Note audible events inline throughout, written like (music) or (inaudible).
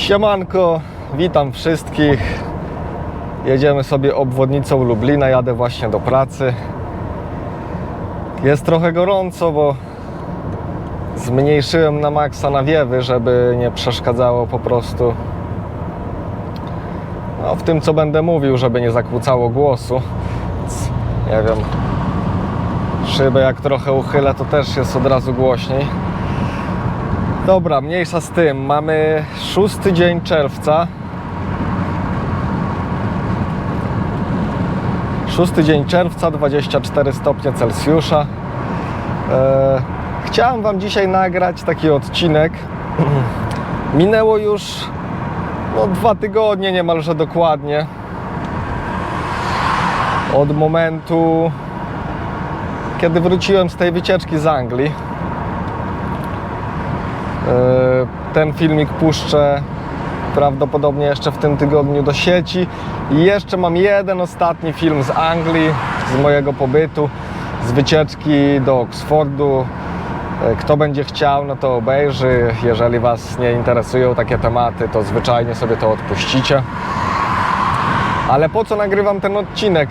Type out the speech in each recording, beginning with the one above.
Siemanko, witam wszystkich. Jedziemy sobie obwodnicą Lublina, jadę właśnie do pracy. Jest trochę gorąco, bo zmniejszyłem na maksa nawiewy, żeby nie przeszkadzało po prostu no, w tym, co będę mówił, żeby nie zakłócało głosu. Nie wiem, szybę jak trochę uchylę, to też jest od razu głośniej. Dobra, mniejsza z tym. Mamy szósty dzień czerwca. Szósty dzień czerwca, 24 stopnie Celsjusza. E, chciałem Wam dzisiaj nagrać taki odcinek. (clears throat) Minęło już no, dwa tygodnie niemalże dokładnie od momentu, kiedy wróciłem z tej wycieczki z Anglii. E, Ten filmik puszczę prawdopodobnie jeszcze w tym tygodniu do sieci. I jeszcze mam jeden ostatni film z Anglii, z mojego pobytu, z wycieczki do Oxfordu. E, Kto będzie chciał, no to obejrzy. Jeżeli Was nie interesują takie tematy, to zwyczajnie sobie to odpuścicie. Ale po co nagrywam ten odcinek?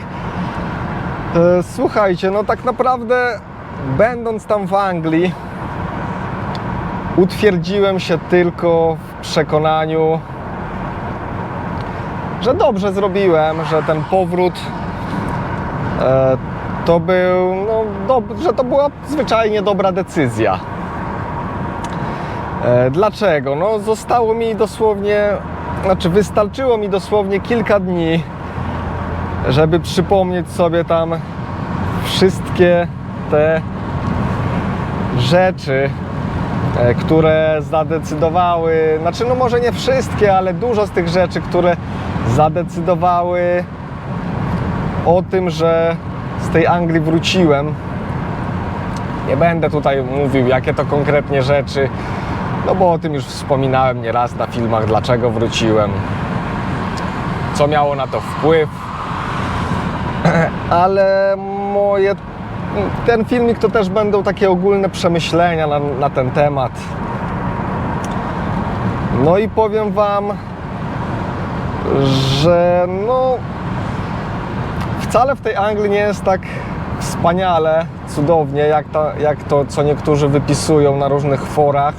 E, Słuchajcie, no tak naprawdę, będąc tam w Anglii, utwierdziłem się tylko w przekonaniu, że dobrze zrobiłem, że ten powrót e, to był, no, dob- że to była zwyczajnie dobra decyzja. E, dlaczego? No, zostało mi dosłownie, znaczy wystarczyło mi dosłownie kilka dni, żeby przypomnieć sobie tam wszystkie te rzeczy, które zadecydowały, znaczy no może nie wszystkie, ale dużo z tych rzeczy, które zadecydowały o tym, że z tej Anglii wróciłem. Nie będę tutaj mówił, jakie to konkretnie rzeczy, no bo o tym już wspominałem nieraz na filmach, dlaczego wróciłem, co miało na to wpływ. (clears throat) Ale moje ten filmik to też będą takie ogólne przemyślenia na, na ten temat. No i powiem Wam, że no wcale w tej Anglii nie jest tak wspaniale, cudownie, jak, ta, jak to, co niektórzy wypisują na różnych forach.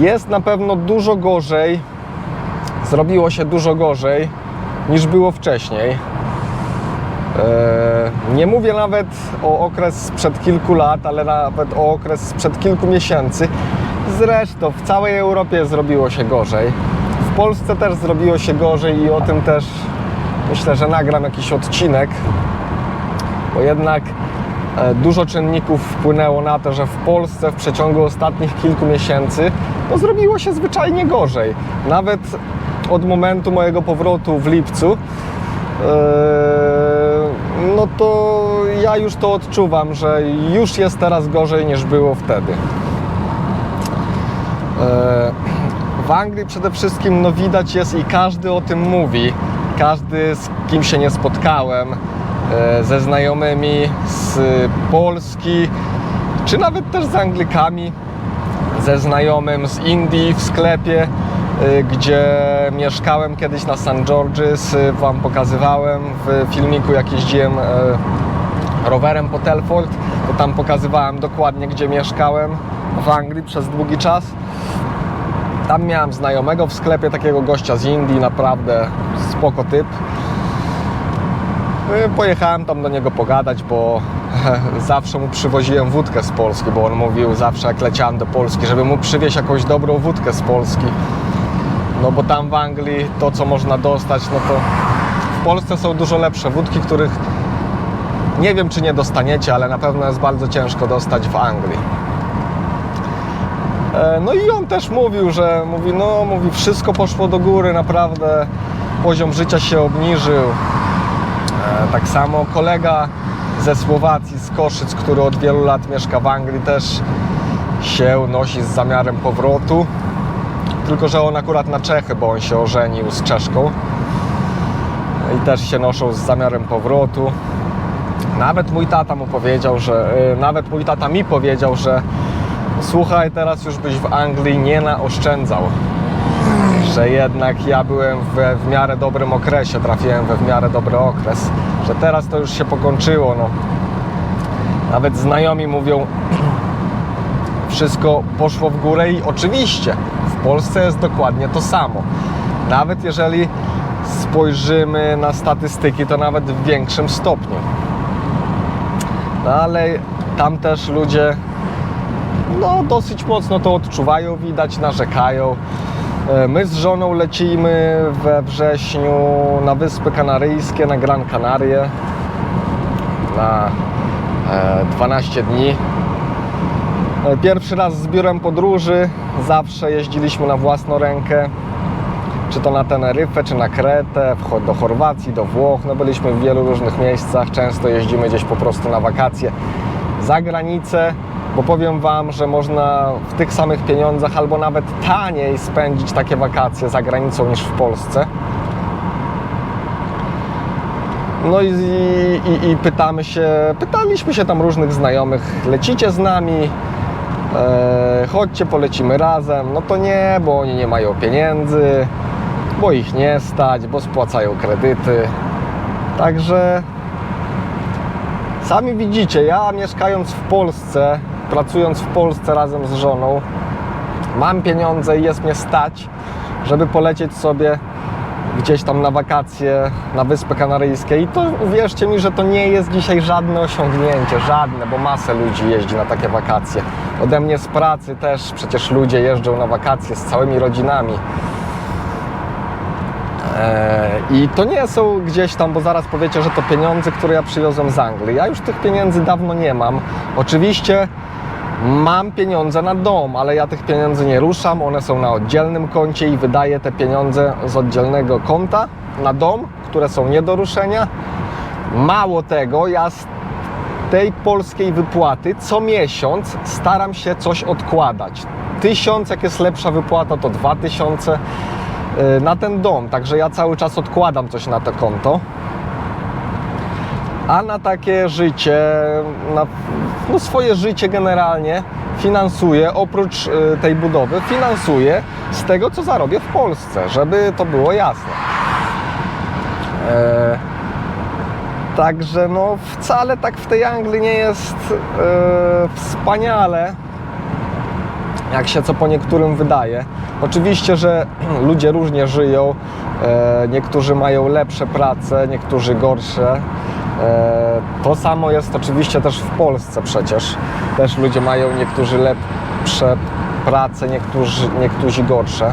Jest na pewno dużo gorzej, zrobiło się dużo gorzej niż było wcześniej. E, Nie mówię nawet o okres sprzed kilku lat, ale nawet o okres sprzed kilku miesięcy. Zresztą w całej Europie zrobiło się gorzej. W Polsce też zrobiło się gorzej i o tym też myślę, że nagram jakiś odcinek, bo jednak e, dużo czynników wpłynęło na to, że w Polsce w przeciągu ostatnich kilku miesięcy no, zrobiło się zwyczajnie gorzej. Nawet od momentu mojego powrotu w lipcu Eee, no to ja już to odczuwam, że już jest teraz gorzej niż było wtedy. Eee, W Anglii przede wszystkim no widać jest i każdy o tym mówi. Każdy z kim się nie spotkałem, e, ze znajomymi z Polski, czy nawet też z Anglikami, ze znajomym z Indii w sklepie, gdzie mieszkałem kiedyś na St. George's. y, Wam pokazywałem w filmiku, jak jeździłem y, rowerem po Telford. To tam pokazywałem dokładnie, gdzie mieszkałem w Anglii przez długi czas. Tam miałem znajomego w sklepie, takiego gościa z Indii, naprawdę spoko typ. Y, Pojechałem tam do niego pogadać, bo (laughs) zawsze mu przywoziłem wódkę z Polski, bo on mówił zawsze jak leciałem do Polski, żeby mu przywieźć jakąś dobrą wódkę z Polski. No bo tam w Anglii to co można dostać, no to w Polsce są dużo lepsze wódki, których nie wiem czy nie dostaniecie, ale na pewno jest bardzo ciężko dostać w Anglii. E, No i on też mówił, że mówi, no mówi, wszystko poszło do góry, naprawdę poziom życia się obniżył. E, Tak samo kolega ze Słowacji, z Koszyc, który od wielu lat mieszka w Anglii, też się nosi z zamiarem powrotu. Tylko, że on akurat na Czechy, bo on się ożenił z Czeszką. I też się noszą z zamiarem powrotu. Nawet mój tata mu powiedział, że. y, Nawet mój tata mi powiedział, że słuchaj, teraz już byś w Anglii nie naoszczędzał. że jednak ja byłem we w miarę dobrym okresie, trafiłem we w miarę dobry okres, że teraz to już się pokończyło. No. Nawet znajomi mówią, (clears throat) wszystko poszło w górę i oczywiście Polsce jest dokładnie to samo. Nawet jeżeli spojrzymy na statystyki, to nawet w większym stopniu. No ale tam też ludzie no, dosyć mocno to odczuwają, widać, narzekają. E, My z żoną lecimy we wrześniu na Wyspy Kanaryjskie, na Gran Canarie na e, 12 dni. E, Pierwszy raz z biurem podróży, zawsze jeździliśmy na własną rękę, czy to na Teneryfę, czy na Kretę, do Chorwacji, do Włoch. No byliśmy w wielu różnych miejscach, często jeździmy gdzieś po prostu na wakacje za granicę, bo powiem Wam, że można w tych samych pieniądzach albo nawet taniej spędzić takie wakacje za granicą niż w Polsce. No i, i, i pytamy się, pytaliśmy się tam różnych znajomych, lecicie z nami, e, chodźcie, polecimy razem. No to nie, bo oni nie mają pieniędzy, bo ich nie stać, bo spłacają kredyty. Także sami widzicie, ja mieszkając w Polsce, pracując w Polsce razem z żoną, mam pieniądze i jest mnie stać, żeby polecieć sobie gdzieś tam na wakacje na Wyspy Kanaryjskie i to uwierzcie mi, że to nie jest dzisiaj żadne osiągnięcie, żadne, bo masę ludzi jeździ na takie wakacje. Ode mnie z pracy też przecież ludzie jeżdżą na wakacje z całymi rodzinami. Eee, I to nie są gdzieś tam, bo zaraz powiecie, że to pieniądze, które ja przywiozłem z Anglii. Ja już tych pieniędzy dawno nie mam. Oczywiście mam pieniądze na dom, ale ja tych pieniędzy nie ruszam. One są na oddzielnym koncie i wydaję te pieniądze z oddzielnego konta na dom, które są nie do ruszenia. Mało tego, ja z tej polskiej wypłaty co miesiąc staram się coś odkładać. Tysiąc, jak jest lepsza wypłata, to dwa tysiące y, na ten dom. Także ja cały czas odkładam coś na to konto. A na takie życie, na no swoje życie generalnie finansuję, oprócz y, tej budowy, finansuję z tego, co zarobię w Polsce, żeby to było jasne. E, Także no wcale tak w tej Anglii nie jest e, wspaniale, jak się co po niektórym wydaje. Oczywiście, że (clears throat) ludzie różnie żyją, e, niektórzy mają lepsze prace, niektórzy gorsze. E, to samo jest oczywiście też w Polsce przecież. Też ludzie mają niektórzy lepsze prace, niektórzy, niektórzy gorsze.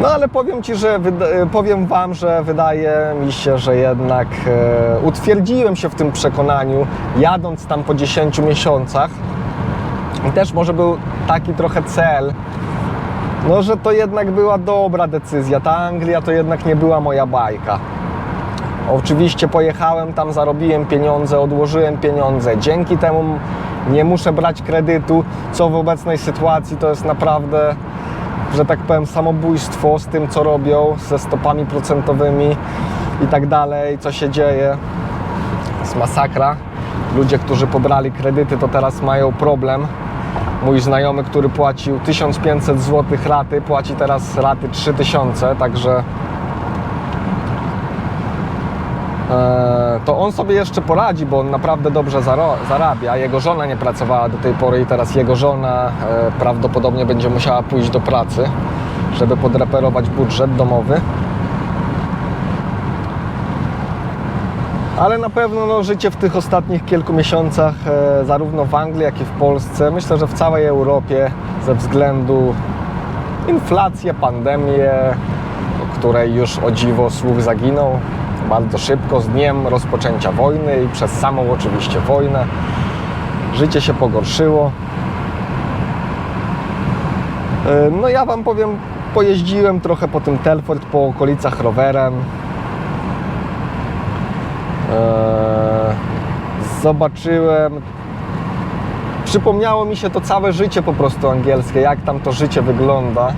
No ale powiem Ci, że e, powiem Wam, że wydaje mi się, że jednak e, utwierdziłem się w tym przekonaniu, jadąc tam po 10 miesiącach. I też może był taki trochę cel, no że to jednak była dobra decyzja. Ta Anglia to jednak nie była moja bajka. Oczywiście pojechałem tam, zarobiłem pieniądze, odłożyłem pieniądze. Dzięki temu nie muszę brać kredytu, co w obecnej sytuacji to jest naprawdę, że tak powiem, samobójstwo z tym, co robią, ze stopami procentowymi i tak dalej, co się dzieje. Jest masakra. Ludzie, którzy pobrali kredyty, to teraz mają problem. Mój znajomy, który płacił 1500 zł raty, płaci teraz raty 3000, także E, to on sobie jeszcze poradzi, bo on naprawdę dobrze zarabia. Jego żona nie pracowała do tej pory i teraz jego żona e, prawdopodobnie będzie musiała pójść do pracy, żeby podreperować budżet domowy. Ale na pewno no, życie w tych ostatnich kilku miesiącach, e, zarówno w Anglii, jak i w Polsce, myślę, że w całej Europie, ze względu inflację, pandemię, o której już o dziwo słuch zaginął bardzo szybko, z dniem rozpoczęcia wojny i przez samą oczywiście wojnę. Życie się pogorszyło. E, No ja Wam powiem, pojeździłem trochę po tym Telford, po okolicach rowerem. E, Zobaczyłem, przypomniało mi się to całe życie po prostu angielskie, jak tam to życie wygląda.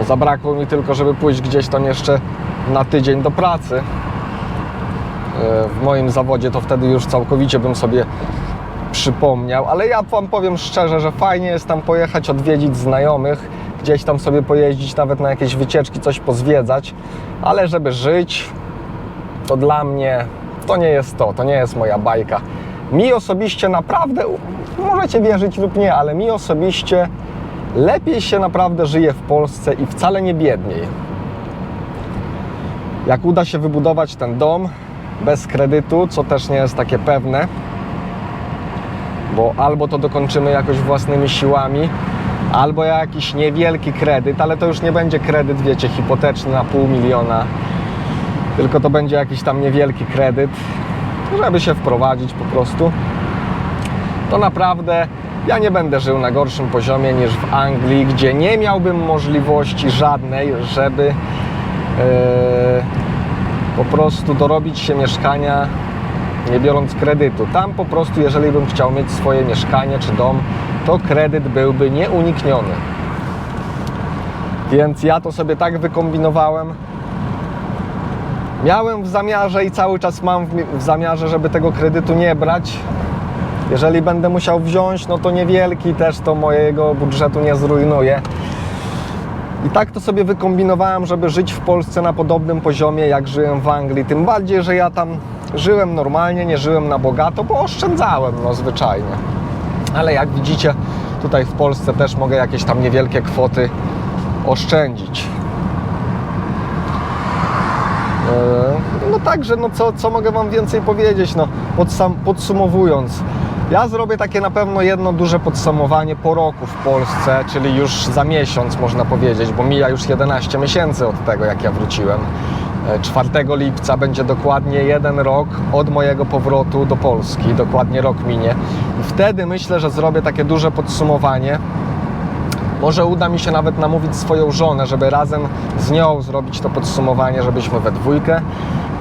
Bo zabrakło mi tylko, żeby pójść gdzieś tam jeszcze na tydzień do pracy. E, W moim zawodzie to wtedy już całkowicie bym sobie przypomniał, ale ja Wam powiem szczerze, że fajnie jest tam pojechać, odwiedzić znajomych, gdzieś tam sobie pojeździć, nawet na jakieś wycieczki, coś pozwiedzać, ale żeby żyć, to dla mnie to nie jest to, to nie jest moja bajka. Mi osobiście naprawdę, możecie wierzyć lub nie, ale mi osobiście lepiej się naprawdę żyje w Polsce i wcale nie biedniej. Jak uda się wybudować ten dom bez kredytu, co też nie jest takie pewne, bo albo to dokończymy jakoś własnymi siłami, albo jakiś niewielki kredyt, ale to już nie będzie kredyt, wiecie, hipoteczny na pół miliona, tylko to będzie jakiś tam niewielki kredyt, żeby się wprowadzić po prostu. To naprawdę ja nie będę żył na gorszym poziomie niż w Anglii, gdzie nie miałbym możliwości żadnej, żeby e, po prostu dorobić się mieszkania nie biorąc kredytu. Tam po prostu, jeżeli bym chciał mieć swoje mieszkanie czy dom, to kredyt byłby nieunikniony. Więc ja to sobie tak wykombinowałem. Miałem w zamiarze i cały czas mam w zamiarze, żeby tego kredytu nie brać. Jeżeli będę musiał wziąć, no to niewielki też to mojego budżetu nie zrujnuje. I tak to sobie wykombinowałem, żeby żyć w Polsce na podobnym poziomie, jak żyłem w Anglii. Tym bardziej, że ja tam żyłem normalnie, nie żyłem na bogato, bo oszczędzałem, no zwyczajnie. Ale jak widzicie, tutaj w Polsce też mogę jakieś tam niewielkie kwoty oszczędzić. Eee, No także, no co, co mogę Wam więcej powiedzieć? No, podsam, podsumowując, ja zrobię takie na pewno jedno duże podsumowanie po roku w Polsce, czyli już za miesiąc można powiedzieć, bo mija już 11 miesięcy od tego, jak ja wróciłem. E, 4 lipca będzie dokładnie jeden rok od mojego powrotu do Polski, dokładnie rok minie. I wtedy myślę, że zrobię takie duże podsumowanie. Może uda mi się nawet namówić swoją żonę, żeby razem z nią zrobić to podsumowanie, żebyśmy we dwójkę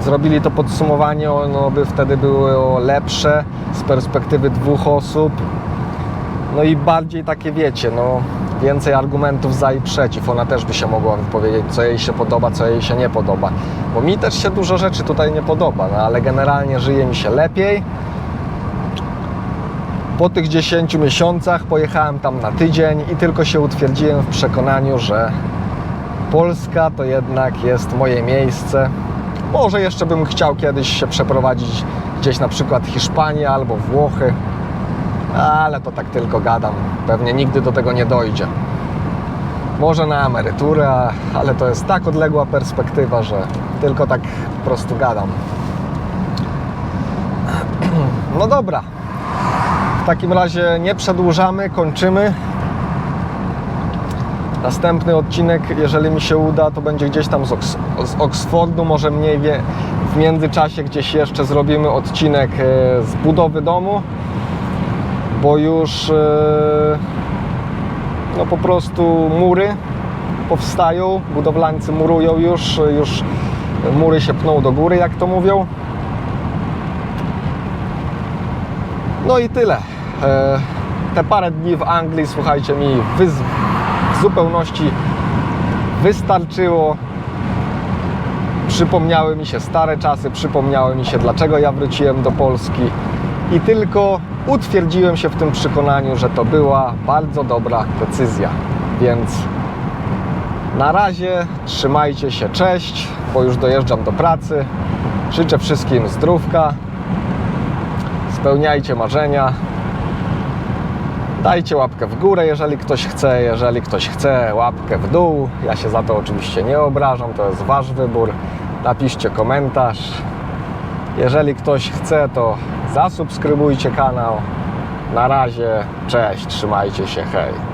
zrobili to podsumowanie, ono by wtedy było lepsze z perspektywy dwóch osób. No i bardziej takie wiecie, no więcej argumentów za i przeciw. Ona też by się mogła wypowiedzieć, co jej się podoba, co jej się nie podoba. Bo mi też się dużo rzeczy tutaj nie podoba, no ale generalnie żyje mi się lepiej. Po tych 10 miesiącach pojechałem tam na tydzień i tylko się utwierdziłem w przekonaniu, że Polska to jednak jest moje miejsce. Może jeszcze bym chciał kiedyś się przeprowadzić gdzieś na przykład Hiszpanię albo Włochy, ale to tak tylko gadam. Pewnie nigdy do tego nie dojdzie. Może na emeryturę, ale to jest tak odległa perspektywa, że tylko tak po prostu gadam. (clears throat) No dobra. W takim razie nie przedłużamy, kończymy. Następny odcinek, jeżeli mi się uda, to będzie gdzieś tam z, Oks z Oksfordu, może mniej wie w międzyczasie gdzieś jeszcze zrobimy odcinek e, z budowy domu, bo już e, no po prostu mury powstają, budowlańcy murują już, już mury się pną do góry, jak to mówią. No i tyle. E, Te parę dni w Anglii, słuchajcie mi, wyz- w zupełności wystarczyło. Przypomniały mi się stare czasy, przypomniały mi się, dlaczego ja wróciłem do Polski i tylko utwierdziłem się w tym przekonaniu, że to była bardzo dobra decyzja. Więc na razie trzymajcie się, cześć, bo już dojeżdżam do pracy. Życzę wszystkim zdrówka, spełniajcie marzenia. Dajcie łapkę w górę, jeżeli ktoś chce, jeżeli ktoś chce, łapkę w dół. Ja się za to oczywiście nie obrażam, to jest Wasz wybór. Napiszcie komentarz. Jeżeli ktoś chce, to zasubskrybujcie kanał. Na razie, cześć, trzymajcie się, hej.